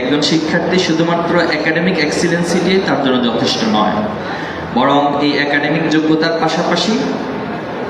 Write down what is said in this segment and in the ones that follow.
একজন শিক্ষার্থী শুধুমাত্র একাডেমিক এক্সিলেন্সি দিয়ে তার জন্য যথেষ্ট নয়, বরং এই একাডেমিক যোগ্যতার পাশাপাশি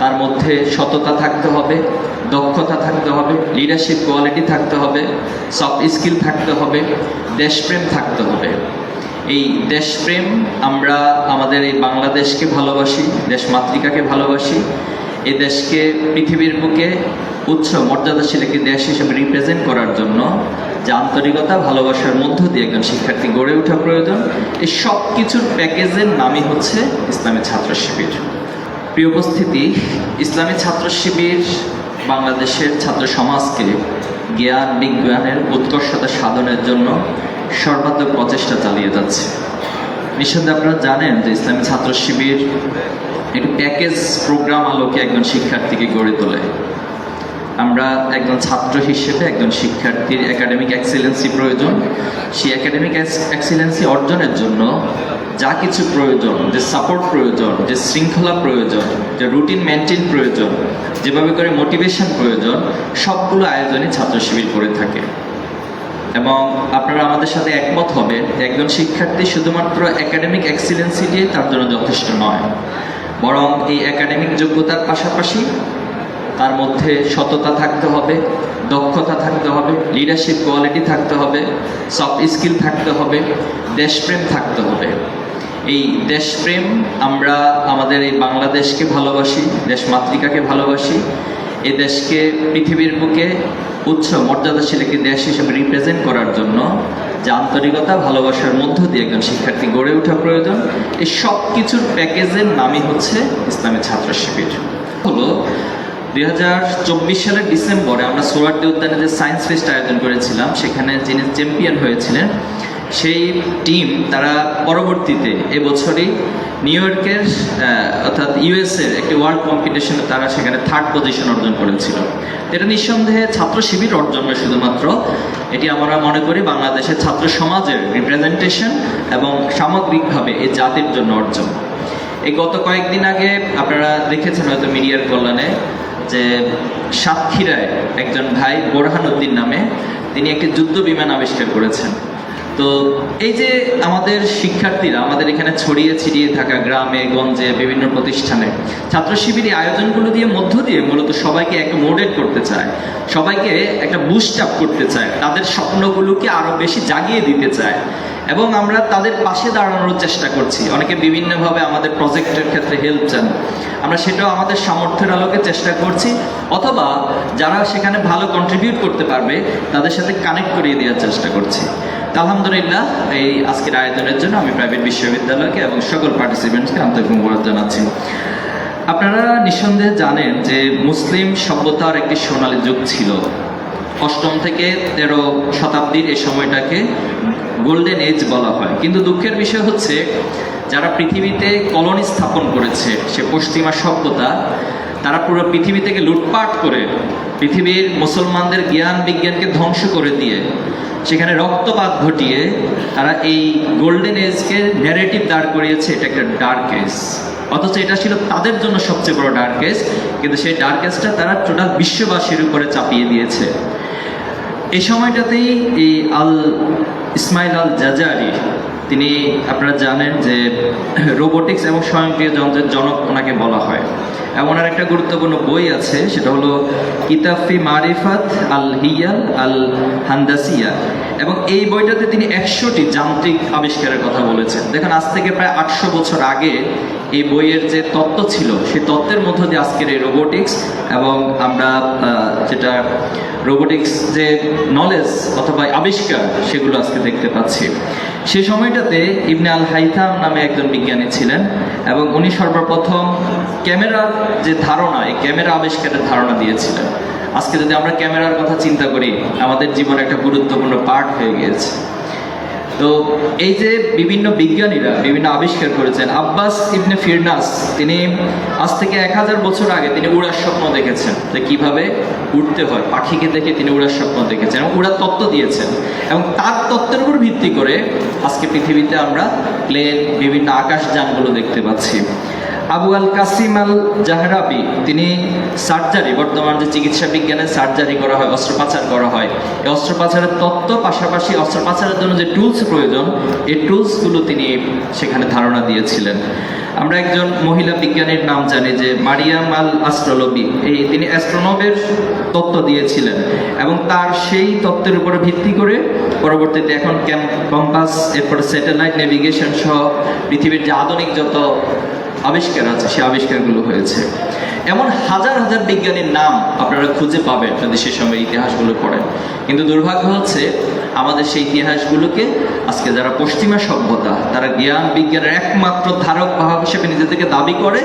তার মধ্যে সততা থাকতে হবে, দক্ষতা থাকতে হবে লিডারশিপ কোয়ালিটি থাকতে হবে সফট স্কিল থাকতে হবে, দেশপ্রেম থাকতে হবে। এই দেশপ্রেম আমরা আমাদের এই বাংলাদেশকে ভালোবাসি, দেশ মাতৃকাকে ভালোবাসি এই দেশকে পৃথিবীর বুকে উচ্চ মর্যাদাশীল একটি দেশ হিসেবে রিপ্রেজেন্ট করার জন্য যে আন্তরিকতা ভালোবাসার মধ্য দিয়ে একজন শিক্ষার্থী গড়ে ওঠা প্রয়োজন। এই সব কিছুর প্যাকেজের নামই হচ্ছে ইসলামী ছাত্র শিবির। প্রিয় উপস্থিতি, ইসলামী ছাত্র শিবির বাংলাদেশের ছাত্র সমাজকে জ্ঞান, বিজ্ঞানের উৎকর্ষতা সাধনের জন্য সর্বাত্মক প্রচেষ্টা চালিয়ে যাচ্ছে। নিঃসন্দেহে আপনারা জানেন যে ইসলামী ছাত্র শিবির একটি প্যাকেজ প্রোগ্রাম আলোকে একজন শিক্ষার্থীকে গড়ে তোলে। আমরা একজন ছাত্র হিসেবে একজন শিক্ষার্থীর একাডেমিক এক্সিলেন্সি প্রয়োজন। সেই একাডেমিক এক্সিলেন্সি অর্জনের জন্য যা কিছু প্রয়োজন, যে সাপোর্ট প্রয়োজন, যে শৃঙ্খলা প্রয়োজন, যে রুটিন মেনটেন প্রয়োজন, যেভাবে করে মোটিভেশন প্রয়োজন, সবগুলো আয়োজনই ছাত্র শিবির করে থাকে। এবং আপনারা আমাদের সাথে একমত হবে একজন শিক্ষার্থী শুধুমাত্র একাডেমিক দিয়ে তার জন্য যথেষ্ট নয়। বরং এই একাডেমিক যোগ্যতার পাশাপাশি তার মধ্যে সততা থাকতে হবে, দক্ষতা থাকতে হবে লিডারশিপ কোয়ালিটি থাকতে হবে সফট স্কিল থাকতে হবে, দেশপ্রেম থাকতে হবে। এই দেশপ্রেম আমরা আমাদের এই বাংলাদেশকে ভালোবাসি, দেশ মাতৃকাকে ভালোবাসি। এ দেশকে পৃথিবীর বুকে উচ্চ মর্যাদাশীল একটি দেশ হিসেবে রিপ্রেজেন্ট করার জন্য যে আন্তরিকতা, ভালোবাসার মধ্য দিয়ে একজন শিক্ষার্থী গড়ে ওঠা প্রয়োজন। এই সব কিছুর প্যাকেজের নামই হচ্ছে ইসলামী ছাত্র শিবির। হলো দুই হাজার চব্বিশ সালের ডিসেম্বরে আমরা সোয়ার্ডি উদ্যানে যে সায়েন্স ফেস্ট আয়োজন করেছিলাম, সেখানে যিনি চ্যাম্পিয়ন হয়েছিলেন, সেই টিম তারা পরবর্তীতে এবছরই নিউ ইয়র্কের অর্থাৎ ইউএসএর একটি ওয়ার্ল্ড কম্পিটিশনে তারা সেখানে থার্ড পজিশন অর্জন করেছিল। এটা নিঃসন্দেহে ছাত্র শিবির অর্জন নয় শুধুমাত্র, এটি আমরা মনে করি বাংলাদেশের ছাত্র সমাজের রিপ্রেজেন্টেশন এবং সামগ্রিকভাবে এই জাতির জন্য অর্জন। এই গত কয়েকদিন আগে আপনারা দেখেছেন হয়তো মিডিয়ার কল্যাণে যে সাতক্ষীরায় একজন ভাই বোরহান উদ্দিন নামে তিনি একটি যুদ্ধ বিমান আবিষ্কার করেছেন। তো এই যে আমাদের শিক্ষার্থীরা আমাদের এখানে ছড়িয়ে ছিটিয়ে থাকা গ্রামে, গঞ্জে, বিভিন্ন প্রতিষ্ঠানে ছাত্র শিবিরের আয়োজনগুলো দিয়ে মধ্য দিয়ে মূলত সবাইকে একটা মোডেট করতে চায়, সবাইকে একটা বুস্ট আপ করতে চায়, তাদের স্বপ্নগুলোকে আরও বেশি জাগিয়ে দিতে চায় এবং আমরা তাদের পাশে দাঁড়ানোর চেষ্টা করছি। অনেকে বিভিন্নভাবে আমাদের প্রজেক্টের ক্ষেত্রে হেল্প চান। আমরা সেটাও আমাদের সামর্থ্যের আলোকে চেষ্টা করছি, অথবা যারা সেখানে ভালো কন্ট্রিবিউট করতে পারবে, তাদের সাথে কানেক্ট করিয়ে দেওয়ার চেষ্টা করছি। আলহামদুলিল্লাহ, এই আজকের আয়োজনের জন্য আমি প্রাইভেট বিশ্ববিদ্যালয়কে এবং সকল পার্টিসিপেন্টসকে আন্তরিক মুবারক জানাচ্ছি। আপনারা নিঃসন্দেহে জানেন যে মুসলিম সভ্যতার একটি সোনালী যুগ ছিল। অষ্টম থেকে তেরো শতাব্দীর এই সময়টাকে গোল্ডেন এজ বলা হয়। কিন্তু দুঃখের বিষয় হচ্ছে, যারা পৃথিবীতে কলোনি স্থাপন করেছে, সে পশ্চিমা সভ্যতা তারা পুরো পৃথিবী থেকে লুটপাট করে পৃথিবীর মুসলমানদের জ্ঞান, বিজ্ঞানকে ধ্বংস করে দিয়ে সেখানে রক্তপাত ঘটিয়ে তারা এই গোল্ডেন এজকে ন্যারেটিভ দাঁড় করিয়েছে। এটা একটা ডার্ক এজ অথচ এটা ছিল তাদের জন্য সবচেয়ে বড় ডার্ক এজ কিন্তু সেই ডার্ক এজটা তারা টোটাল বিশ্ববাসীর উপরে চাপিয়ে দিয়েছে। এই সময়টাতেই এই আল ইসমাইল আল জাজারি, তিনি আপনারা জানেন যে রোবোটিক্স এবং স্বয়ংক্রিয় যন্ত্রের জনক ওনাকে বলা হয়। এবং আর একটা গুরুত্বপূর্ণ বই আছে, সেটা হলো কিতাফি মারিফাত আল হিয়াল আল হান্দাসিয়া। এবং এই বইটাতে তিনি একশোটি যান্ত্রিক আবিষ্কারের কথা বলেছেন। দেখেন, আজ থেকে প্রায় আটশো বছর আগে এই বইয়ের যে তত্ত্ব ছিল, সেই তত্ত্বের মধ্য দিয়ে আজকের এই রোবোটিক্স এবং আমরা যেটা রোবোটিক্স যে নলেজ অথবা আবিষ্কার, সেগুলো আজকে দেখতে পাচ্ছি। সেই সময়টাতে ইবনে আল হাইথাম নামে একজন বিজ্ঞানী ছিলেন এবং উনি সর্বপ্রথম ক্যামেরা যে ধারণা, এই ক্যামেরা আবিষ্কারের ধারণা দিয়েছিলেন। আজকে যদি আমরা ক্যামেরার কথা চিন্তা করি, আমাদের জীবনে একটা গুরুত্বপূর্ণ পার্ট হয়ে গিয়েছে। তো এই যে বিভিন্ন বিজ্ঞানীরা বিভিন্ন আবিষ্কার করেছেন, আব্বাস ইবনে ফিরনাস, তিনি আজ থেকে এক হাজার বছর আগে তিনি উড়ার স্বপ্ন দেখেছেন যে কীভাবে উঠতে হয়। পাখিকে দেখে তিনি উড়ার স্বপ্ন দেখেছেন এবং উড়ার তত্ত্ব দিয়েছেন। এবং তার তত্ত্বের উপর ভিত্তি করে আজকে পৃথিবীতে আমরা প্লেন, বিভিন্ন আকাশ যানগুলো দেখতে পাচ্ছি। আবু আল কাসিম আল জাহরাবি, তিনি সার্জারি, বর্তমান যে চিকিৎসা বিজ্ঞানে সার্জারি করা হয়, অস্ত্রোপাচার করা হয়। এই অস্ত্রোপচারের তত্ত্ব পাশাপাশি অস্ত্রোপচারের জন্য যে টুলস প্রয়োজন, এই টুলসগুলো তিনি সেখানে ধারণা দিয়েছিলেন। আমরা একজন মহিলা বিজ্ঞানীর নাম জানি যে মারিয়াম আল অ্যাস্ট্রোলবি এই তিনি অ্যাস্ট্রোনবের তত্ত্ব দিয়েছিলেন এবং তার সেই তত্ত্বের উপরে ভিত্তি করে পরবর্তীতে এখন ক্যাম কম্পাস এরপরে স্যাটেলাইট নেভিগেশন সহ পৃথিবীর যে আধুনিক যত আবিষ্কার আছে, সেই আবিষ্কারগুলো হয়েছে। এমন হাজার হাজার বিজ্ঞানীর নাম আপনারা খুঁজে পাবেন যদি সে সময় ইতিহাসগুলো পড়েন। কিন্তু দুর্ভাগ্য হচ্ছে, আমাদের সেই ইতিহাসগুলোকে আজকে যারা পশ্চিমা সভ্যতা, তারা জ্ঞান বিজ্ঞানের একমাত্র ধারক বাহক হিসেবে নিজেদেরকে দাবি করে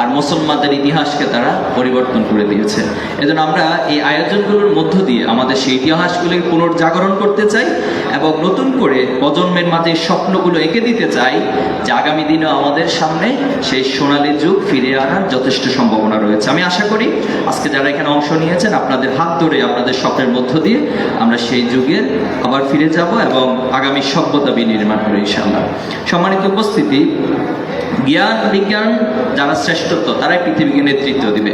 আর মুসলমানদের ইতিহাসকে তারা পরিবর্তন করে দিয়েছে। এজন্য আমরা এই আয়োজনগুলোর মধ্য দিয়ে আমাদের সেই ইতিহাসগুলিকে পুনর্জাগরণ করতে চাই এবং নতুন করে প্রজন্মের মাঝে স্বপ্নগুলো এঁকে দিতে চাই যে আগামী দিনেও আমাদের সামনে সেই সোনালী যুগ ফিরে আনার যথেষ্ট সম্ভাবনা রয়েছে। আমি আশা করি আজকে যারা এখানে অংশ নিয়েছেন, আপনাদের হাত ধরে আপনাদের স্বপ্নের মধ্য দিয়ে আমরা সেই যুগের আবার ফিরে যাব এবং আগামী সভ্যতা বিনির্মাণ করে ইনশাআল্লাহ। সম্মানিত উপস্থিতি, জ্ঞান, বিজ্ঞান যারা শ্রেষ্ঠত্ব, তারাই পৃথিবীকে নেতৃত্ব দিবে।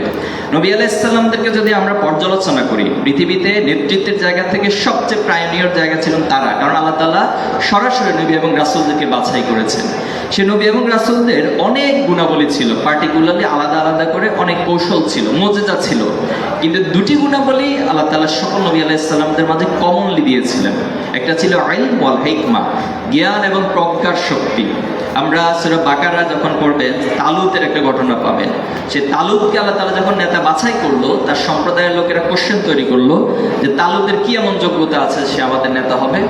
নবী আলাইসাল্লামদেরকে যদি আমরা পর্যালোচনা করি, পৃথিবীতে নেতৃত্বের জায়গা থেকে সবচেয়ে প্রায়নীয় জায়গা ছিলেন তারা। তালা সরাসরি নবী এবং রাসুলদেরকে বাছাই করেছেন। সে নবী এবং রাসুলদের অনেক গুণাবলী ছিল পার্টিকুলারলি আলাদা আলাদা করে অনেক কৌশল ছিল, মজেজা ছিল। কিন্তু দুটি গুণাবলী আল্লাহ তালা সকল নবী আলাইসাল্লামদের মাঝে কমনলি দিয়েছিলেন। একটা ছিল আইল ওয়াল হেকমা, জ্ঞান এবং প্রজ্ঞার শক্তি। আমরা সেটা বাকারা যখন পড়বেন তালুতের একটা ঘটনা পাবেন। সে তালুতকে আল্লাহ তালা যখন নেতা বাছাই করল, তার সম্প্রদায়ের লোকেরা কোশ্চেন তৈরি করল যে তালুতের কি এমন যোগ্যতা আছে সে আমাদের নেতা হবে?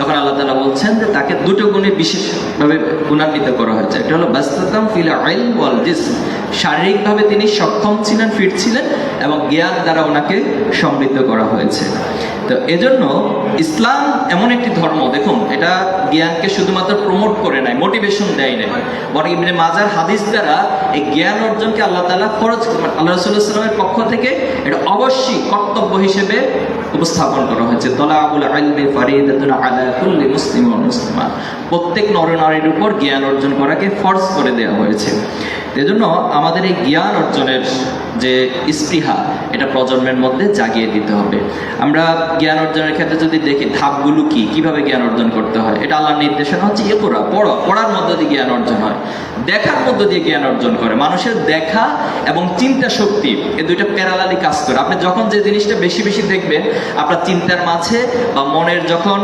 তখন আল্লাহ তালা বলছেন যে তাকে দুটো গুণে বিশেষভাবে গুণান্বিত করা হয়েছে। একটা হলো, বাস্ততাম ফিল আইল ওয়াল জিসম শারীরিকভাবে তিনি সক্ষম ছিলেন, ফিট ছিলেন এবং জ্ঞান দ্বারা ওনাকে সমৃদ্ধ করা হয়েছে। তো এজন্য ইসলাম এমন একটি ধর্ম, দেখুন, এটা জ্ঞানকে শুধুমাত্র প্রমোট করে নাই মোটিভেশন দেয় নাই। বরং ইবনে মাজার হাদিস দ্বারা এই জ্ঞান অর্জনকে আল্লাহ তালা খরচ আল্লাহ রসুল্লাহামের পক্ষ থেকে এটা অবশ্যই কর্তব্য হিসেবে উপস্থাপন করা হয়েছে। তলাবুল আলমে ফারিদাতুন আলা কুল্লি মুসলিম প্রত্যেক নরনারীর উপর জ্ঞান অর্জন করাকে ফর্স করে দেওয়া হয়েছে। এজন্য আমাদের এই জ্ঞান অর্জনের যে স্পৃহা, এটা প্রজন্মের মধ্যে জাগিয়ে দিতে হবে। আমরা জ্ঞান অর্জনের ক্ষেত্রে যদি দেখি ধাপগুলো কি, কীভাবে জ্ঞান অর্জন করতে হয়, এটা আল্লাহর নির্দেশনা হচ্ছে এ পড়ো পড়ার মধ্য দিয়ে জ্ঞান অর্জন হয়। দেখার মধ্য দিয়ে জ্ঞান অর্জন করে। মানুষের দেখা এবং চিন্তা শক্তি এই দুইটা প্যারালালি কাজ করে। আপনি যখন যে জিনিসটা বেশি বেশি দেখবেন, আপনার চিন্তার মাঝে বা মনের যখন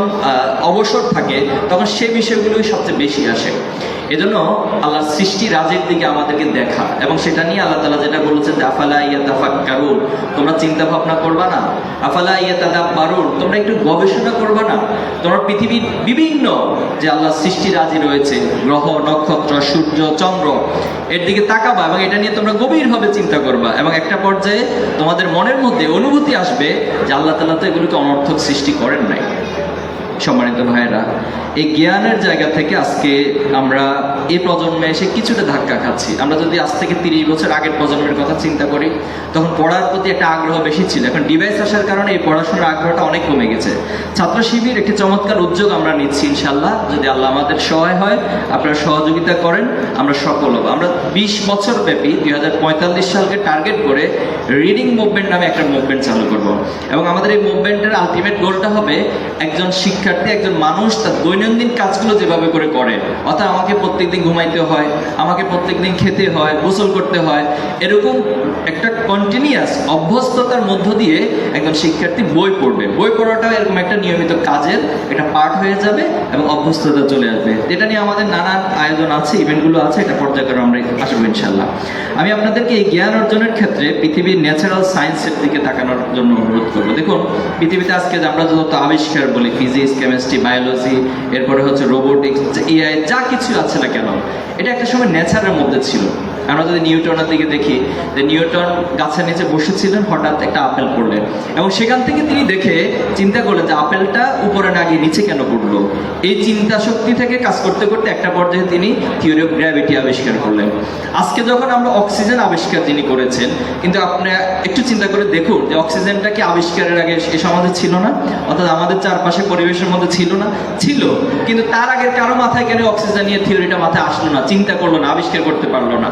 অবসর থাকে, তখন সেই বিষয়গুলোই সবচেয়ে বেশি আসে। এজন্য আল্লাহ সৃষ্টি রাজের দিকে আমাদেরকে দেখা এবং সেটা নিয়ে আল্লাহ তালা যেটা বলেছেন যে, আফালা ইয়া তাফাক্কারুন তোমরা চিন্তা ভাবনা করবা না। আফালা ইয়া তাদাব্বারুন তোমরা একটু গবেষণা করবা না। তোমরা পৃথিবীর বিভিন্ন যে আল্লাহ সৃষ্টি রাজি রয়েছে, গ্রহ, নক্ষত্র, সূর্য, চন্দ্র, এর দিকে তাকাবা এবং এটা নিয়ে তোমরা গভীরভাবে চিন্তা করবা এবং একটা পর্যায়ে তোমাদের মনের মধ্যে অনুভূতি আসবে যে আল্লাহ তালা তো এগুলোকে অনর্থক সৃষ্টি করেন নাই। সম্মানিত ভাইয়েরা, এই জ্ঞানের জায়গা থেকে আজকে আমরা এই প্রজন্মে এসে কিছুটা ধাক্কা খাচ্ছি। আমরা যদি আজ থেকে তিরিশ বছর আগের প্রজন্মের কথা চিন্তা করি, তখন পড়ার প্রতি একটা আগ্রহ বেশি ছিল। এখন ডিভাইস আসার কারণে এই পড়াশোনার আগ্রহটা অনেক কমে গেছে। ছাত্র শিবির একটি চমৎকার উদ্যোগ আমরা নিচ্ছি ইনশাল্লাহ যদি আল্লাহ আমাদের সহায় হয়, আপনারা সহযোগিতা করেন, আমরা সফল হব। আমরা বিশ বছর ব্যাপী দুই হাজার পঁয়তাল্লিশ সালকে টার্গেট করে রিডিং মুভমেন্ট নামে একটা মুভমেন্ট চালু করব। এবং আমাদের এই মুভমেন্টের আলটিমেট গোলটা হবে একজন শিক্ষার্থী একজন মানুষ, তার দৈনন্দিন কাজগুলো যেভাবে করে করে। অর্থাৎ আমাকে প্রত্যেকদিন ঘুমাইতে হয়, আমাকে প্রত্যেকদিন খেতে হয়, গোসল করতে হয়, এরকম একটা কন্টিনিউয়াস অভ্যস্ততার মধ্য দিয়ে একজন শিক্ষার্থী বই পড়বে। বই পড়াটাও এরকম একটা নিয়মিত কাজের একটা পার্ট হয়ে যাবে এবং অভ্যস্ততা চলে আসবে। এটা নিয়ে আমাদের নানান আয়োজন আছে, ইভেন্টগুলো আছে, এটা পর্যায়ক্রমে আমরা আসব ইনশাল্লাহ আমি আপনাদেরকে এই জ্ঞান অর্জনের ক্ষেত্রে পৃথিবীর ন্যাচারাল সায়েন্সের দিকে তাকানোর জন্য অনুরোধ করব। দেখুন, পৃথিবীতে আজকে আমরা যত আবিষ্কার বলি ফিজিক্স কেমিস্ট্রি, বায়োলজি, এরপরে হচ্ছে রোবোটিক্স ইআই যা কিছু আছে না কেন, এটা একটা সময় নেচারের মধ্যে ছিল। আমরা যদি নিউটনের দিকে দেখি, যে নিউটন গাছের নিচে বসেছিলেন, হঠাৎ একটা আপেল পড়লেন। এবং সেখান থেকে তিনি দেখে, চিন্তা করলেন যে আপেলটা উপরে না গিয়ে নিচে কেন পড়ল? এই চিন্তা শক্তি থেকে কাজ করতে করতে একটা পর্যায়ে তিনি থিওরি অফ গ্র্যাভিটি আবিষ্কার করলেন। আজকে যখন আমরা অক্সিজেন আবিষ্কার তিনি করেছেন, কিন্তু আপনি একটু চিন্তা করে দেখুন যে অক্সিজেনটা কি আবিষ্কারের আগে এই সমাজে ছিল না? অর্থাৎ আমাদের চারপাশে পরিবেশের মধ্যে ছিল না? ছিল। কিন্তু তার আগে কারও মাথায় কেন অক্সিজেন নিয়ে থিওরিটা মাথায় আসলো না? চিন্তা করল না, আবিষ্কার করতে পারল না।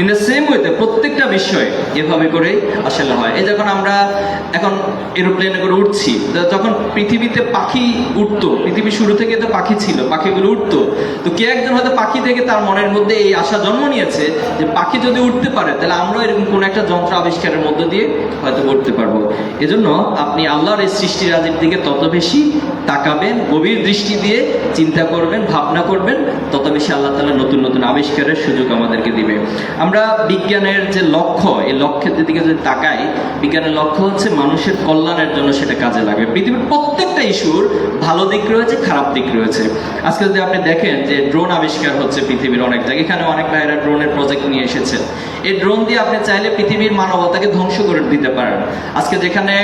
ইন দ্য সেম ওয়েতে প্রত্যেকটা বিষয়ে এভাবে করে আসলে হয়। এই যখন আমরা এখন এরোপ্লেনে করে উঠছি যখন পৃথিবীতে পাখি উঠতো, পৃথিবী শুরু থেকে তো পাখি ছিল, পাখিগুলো উঠতো, তো কে একজন হয়তো পাখি থেকে তার মনের মধ্যে এই আশা জন্ম নিয়েছে যে পাখি যদি উঠতে পারে, তাহলে আমরাও এরকম কোন একটা যন্ত্র আবিষ্কারের মধ্য দিয়ে হয়তো উঠতে পারব। এজন্য আপনি আল্লাহর এই সৃষ্টি রাজির দিকে তত বেশি তাকাবেন, গভীর দৃষ্টি দিয়ে চিন্তা করবেন, ভাবনা করবেন তত বেশি আল্লাহ তাআলা নতুন নতুন আবিষ্কারের সুযোগ আমাদেরকে দিবে। আমরা বিজ্ঞানের যে লক্ষ্য, এই লক্ষ্যের দিকে যদি তাকাই, বিজ্ঞানের লক্ষ্য হচ্ছে মানুষের কল্যাণের জন্য সেটা কাজে লাগবে। পৃথিবীর প্রত্যেকটা ইস্যুর ভালো দিক রয়েছে, খারাপ দিক রয়েছে। আজকে যদি আপনি দেখেন যে ড্রোন আবিষ্কার হচ্ছে পৃথিবীর অনেক জায়গায়, এখানে অনেক ভাইয়েরা ড্রোনের প্রজেক্ট নিয়ে এসেছে এই ড্রোন দিয়ে আপনি চাইলে পৃথিবীর মানবতাকে ধ্বংস করে দিতে পারেন। আজকে যেখানে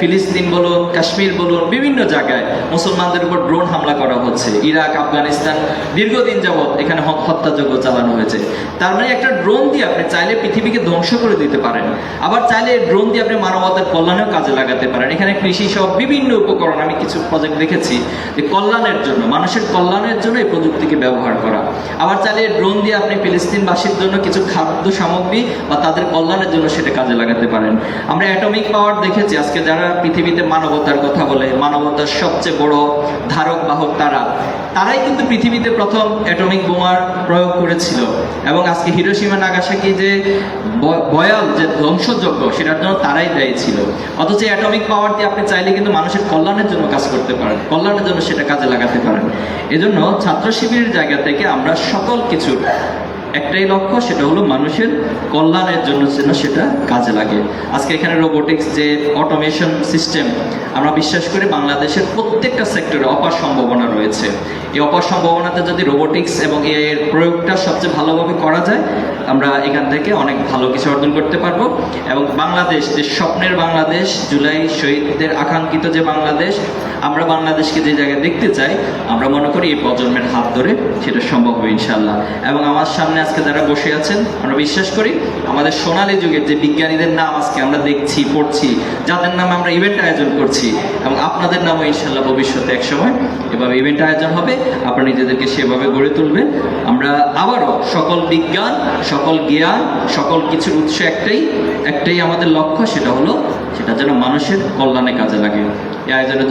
ফিলিস্তিন বলুন, কাশ্মীর বলুন, বিভিন্ন জায়গায় মুসলমানদের উপর ড্রোন হামলা করা হচ্ছে। ইরাক, আফগানিস্তান দীর্ঘদিন যাবৎ এখানে হত্যাযজ্ঞ চালানো হয়েছে। তার মানে একটা ড্রোন দিয়ে আপনি চাইলে পৃথিবীকে ধ্বংস করে দিতে পারেন। আবার চাইলে ড্রোন দিয়ে আপনি মানবতার কল্যাণেও কাজে লাগাতে পারেন। এখানে কৃষি সহ বিভিন্ন উপকরণ, আমি কিছু প্রজেক্ট দেখেছি যে কল্যাণের জন্য, মানুষের কল্যাণের জন্য এই প্রযুক্তিকে ব্যবহার করা। আবার চাইলে ড্রোন দিয়ে আপনি ফিলিস্তিনবাসীর জন্য কিছু খাদ্য সামগ্রী বা তাদের কল্যাণের জন্য সেটা কাজে লাগাতে পারেন। আমরা অ্যাটমিক পাওয়ার দেখেছি। আজকে যারা পৃথিবীতে মানবতার কথা বলে, মানবতার সবচেয়ে বড় ধারক বাহক তারা, তারাই কিন্তু পৃথিবীতে প্রথম অ্যাটমিক বোমার প্রয়োগ করেছিল। এবং আজকে হিরোসীমা নাগাসাকি যে বয়াল, যে ধ্বংসযজ্ঞ, সেটার জন্য তারাই দায়ী ছিল। অথচ অ্যাটমিক পাওয়ার দিয়ে আপনি চাইলে কিন্তু মানুষের কল্যাণের জন্য কাজ করতে পারেন, কল্যাণের জন্য সেটা কাজে লাগাতে পারেন। এজন্য ছাত্র শিবিরের জায়গা থেকে আমরা সকল কিছুর একটাই লক্ষ্য, সেটা হলো মানুষের কল্যাণের জন্য যেন সেটা কাজে লাগে। আজকে এখানে রোবোটিক্স যে অটোমেশন সিস্টেম আমরা বিশ্বাস করি বাংলাদেশের প্রত্যেকটা সেক্টরে অপার সম্ভাবনা রয়েছে। এই অপার সম্ভাবনাতে যদি রোবোটিক্স এবং এর প্রয়োগটা সবচেয়ে ভালোভাবে করা যায়, আমরা এখান থেকে অনেক ভালো কিছু অর্জন করতে পারব। এবং বাংলাদেশ, যে স্বপ্নের বাংলাদেশ, জুলাই শহীদদের আকাঙ্ক্ষিত যে বাংলাদেশ, আমরা বাংলাদেশকে যে জায়গায় দেখতে চাই, আমরা মনে করি এই প্রজন্মের হাত ধরে সেটা সম্ভব হবে ইনশাল্লাহ এবং আমার সামনে আজকে যারা বসে আছেন, আমরা বিশ্বাস করি আমাদের সোনালী যুগের যে বিজ্ঞানীদের নাম আজকে আমরা দেখছি, পড়ছি, যাদের নামে আমরা ইভেন্ট আয়োজন করছি, এবং আপনাদের নামও ইনশাল্লাহ ভবিষ্যতে একসময় এভাবে ইভেন্ট আয়োজন হবে, আপনারা নিজেদেরকে সেভাবে গড়ে তুলবেন আমরা আবারও সকল বিজ্ঞান, সকল জ্ঞান, সকল কিছুর উৎস একটাই একটাই আমাদের লক্ষ্য, সেটা হলো সেটা যেন মানুষের কল্যাণে কাজে লাগে। এই আয়োজনের জন্য